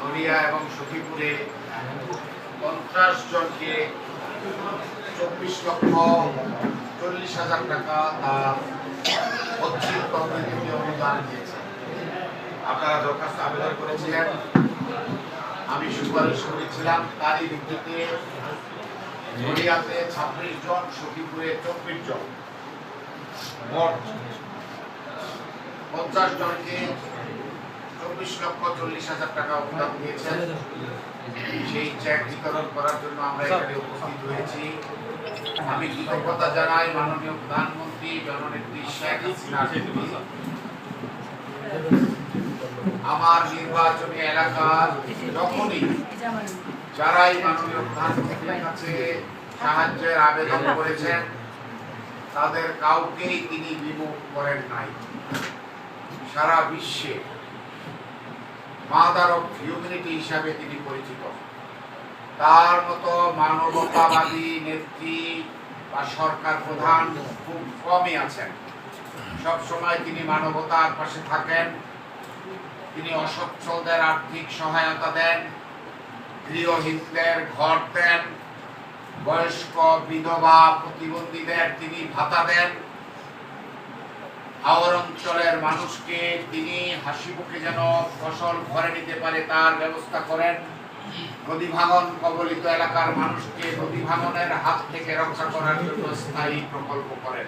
নড়িয়া এবং সখীপুরে পঞ্চাশ জনকে চব্বিশ লক্ষ চল্লিশ হাজার টাকা তার পশ্চিম তহবিল অনুদান দিয়েছে। আপনারা দরখাস্ত আবেদন করেছিলেন। আমি সুপারিশ করেছিলাম, তারই ভিত্তিতে নড়িয়াতে ছাব্বিশ জন, সখীপুরে চব্বিশ জন। মোট পঞ্চাশ জনকে চব্বিশ লক্ষ চল্লিশ হাজার টাকা অনুদান দিয়েছেন। সেই চেক বিতরণ করার জন্য আমরা এখানে উপস্থিত হয়েছি। আমি কৃতজ্ঞতা জানাই মাননীয় প্রধানমন্ত্রী, জননেত্রী শেখ হাসিনার আমার নির্বাচনী এলাকার যখনই যারাই মাননীয় প্রধানমন্ত্রীর কাছে সাহায্যের আবেদন করেছেন, তাদের কাউকেই তিনি বিমুখ করেন নাই। সারা বিশ্বে মাদার অফ হিউম্যানিটি হিসাবে তিনি পরিচিত। তার মতো মানবতাবাদী নেত্রী বা সরকার প্রধান খুব কমই আছেন। সব সময় তিনি মানবতার পাশে থাকেন। তিনি অসচ্ছলদের আর্থিক সহায়তা দেন, গৃহহীনদের ঘর দেন, বয়স্ক বিধবা প্রতিবন্ধীদের তিনি ভাতা দেন। হাওর অঞ্চলের মানুষকে তিনি হাসি মুখে যেন ফসল ঘরে নিতে পারে তার ব্যবস্থা করেন নদী ভাঙন কবলিত এলাকার মানুষকে নদী ভাঙনের হাত থেকে রক্ষা করার জন্য স্থায়ী প্রকল্প করেন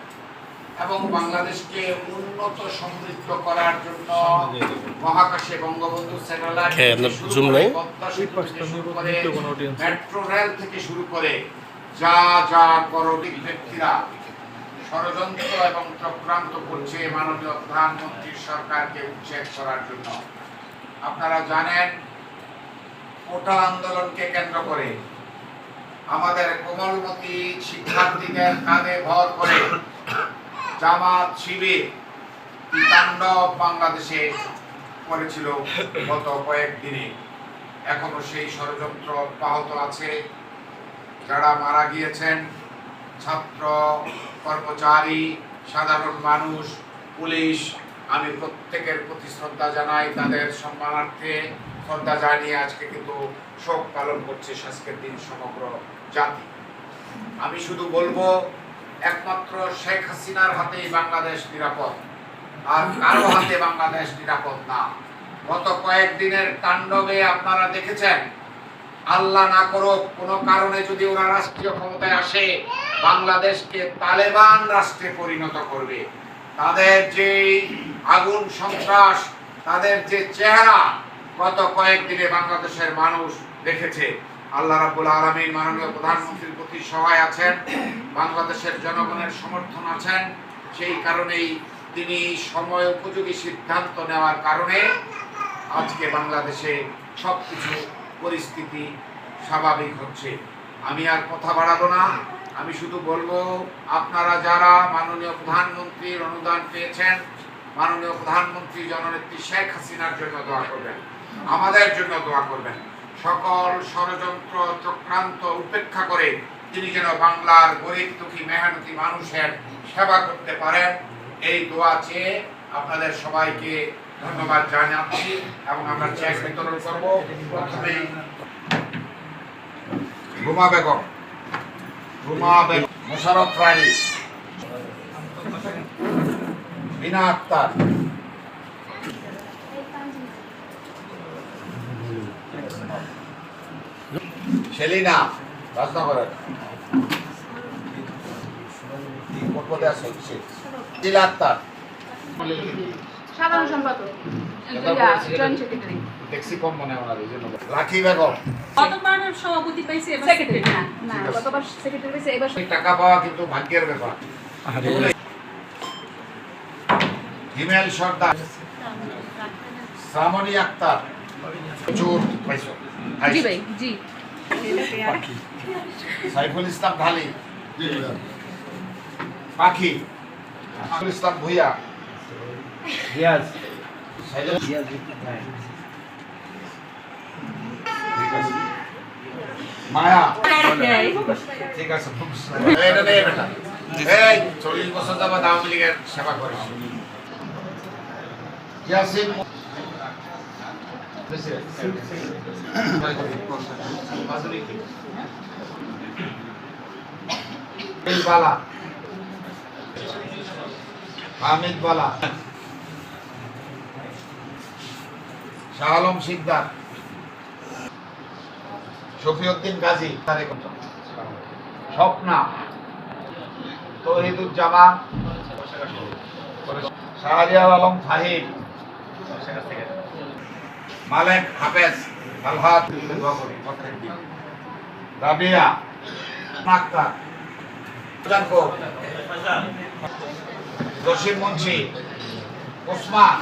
এবং বাংলাদেশকে উন্নত সমৃদ্ধ করার জন্য মহাকাশে বঙ্গবন্ধু স্যাটেলাইট হ্যাঁ? মেট্রো রেল থেকে শুরু করে যা যা করণিক ব্যক্তিরা ষড়যন্ত্র এবং চক্রান্ত করছে মাননীয় প্রধানমন্ত্রীর সরকারকে উচ্ছেদ করার জন্য। আপনারা জানেন, কোটা আন্দোলনকে কেন্দ্র করে আমাদের কোমলমতি শিক্ষার্থীদের কাঁধে ভর করে জামাত শিবির তাণ্ডব বাংলাদেশে করেছিল গত কয়েকদিনে। এখনও সেই ষড়যন্ত্র অব্যাহত আছে। যারা মারা গিয়েছেন ছাত্র, কর্মচারী, সাধারণ মানুষ, পুলিশ, আমি প্রত্যেকের প্রতি শ্রদ্ধা জানাই। তাদের সম্মানার্থে শ্রদ্ধা জানিয়ে আজকে কিন্তু শোক পালন করছে আজকের দিন সমগ্র জাতি। আমি শুধু বলব, একমাত্র শেখ হাসিনার হাতেই বাংলাদেশ নিরাপদ, আর কারও হাতে বাংলাদেশ নিরাপদ না। গত কয়েকদিনের তাণ্ডবে আপনারা দেখেছেন, আল্লাহ না করুক, কোনো কারণে যদি ওরা রাষ্ট্রীয় ক্ষমতায় আসে বাংলাদেশকে তালেবান রাষ্ট্রে পরিণত করবে। তাদের যে আগুন সন্ত্রাস, তাদের যে চেহারা গত কয়েকদিনে বাংলাদেশের মানুষ দেখেছে। আল্লাহ রাবুল আলমীর মাননীয় প্রধানমন্ত্রীর প্রতি সহায় আছেন, বাংলাদেশের জনগণের সমর্থন আছেন। সেই কারণেই তিনি সময় উপযোগী সিদ্ধান্ত নেওয়ার কারণে আজকে বাংলাদেশে সব কিছু পরিস্থিতি স্বাভাবিক হচ্ছে। আমি আর কথা বাড়াবো না। আমি শুধু বলব, আপনারা যারা মাননীয় প্রধানমন্ত্রীর অনুদান পেয়েছেন, মাননীয় প্রধানমন্ত্রী জননেত্রী শেখ হাসিনার জন্য দোয়া করবেন, আমাদের জন্য দোয়া করবেন। সকল ষড়যন্ত্র চক্রান্ত উপেক্ষা করে তিনি যেন বাংলার গরিব দুঃখী মেহনতি মানুষের সেবা করতে পারেন, এই দোয়া চেয়ে আপনাদের সবাইকে ধন্যবাদ জানাচ্ছি এবং আমরা চেক বিতরণ করব। প্রথমেই রুমা বেগম। রুমা বেগম মোশারফ রানী বিনা আক্তার সেলিনা রাজনগরের। কোন পদে আছে আক্তার সাধারণ সম্পাদক। ট্যাক্সি কম মনে হয় এই জন্য লাকি বেগম। গতবার সভাপতি পাইছে এবার সেক্রেটারি না না ঠিক আছে। গতবার সেক্রেটারি হয়েছে এবার টাকা পাওয়া কিন্তু ভাগ্যের ব্যাপার। হিমেল সর্দার। শ্রামণী আক্তার। প্রচুর পাইছো। জি ভাই জি। সাইফুল ইসলাম ঢালি। পাখি। সাইফুল ইসলাম ভুইয়া। আছে। মায়া। ঠিক আছে খুব এটা নে বেটা। এই চল্লিশ বছর যাবত আওয়ামী লীগের সেবা করিস। ইয়াসিন। বালা। হামিদ বালা। শাহ আলম শফিউদ্দিন গাজী তারেক স্বপ্না। তহিদুজ্জামান। শাহরিয়ার আলম ফাহিম। মালেক হাফেজ আলহাদ। রাবিয়া। আক্তার। জসিম মুন্সি। ওসমান।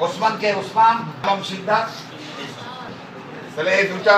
ওসমান কে ওসমান আলম সিদ্ধার্থ তাহলে এই দুটা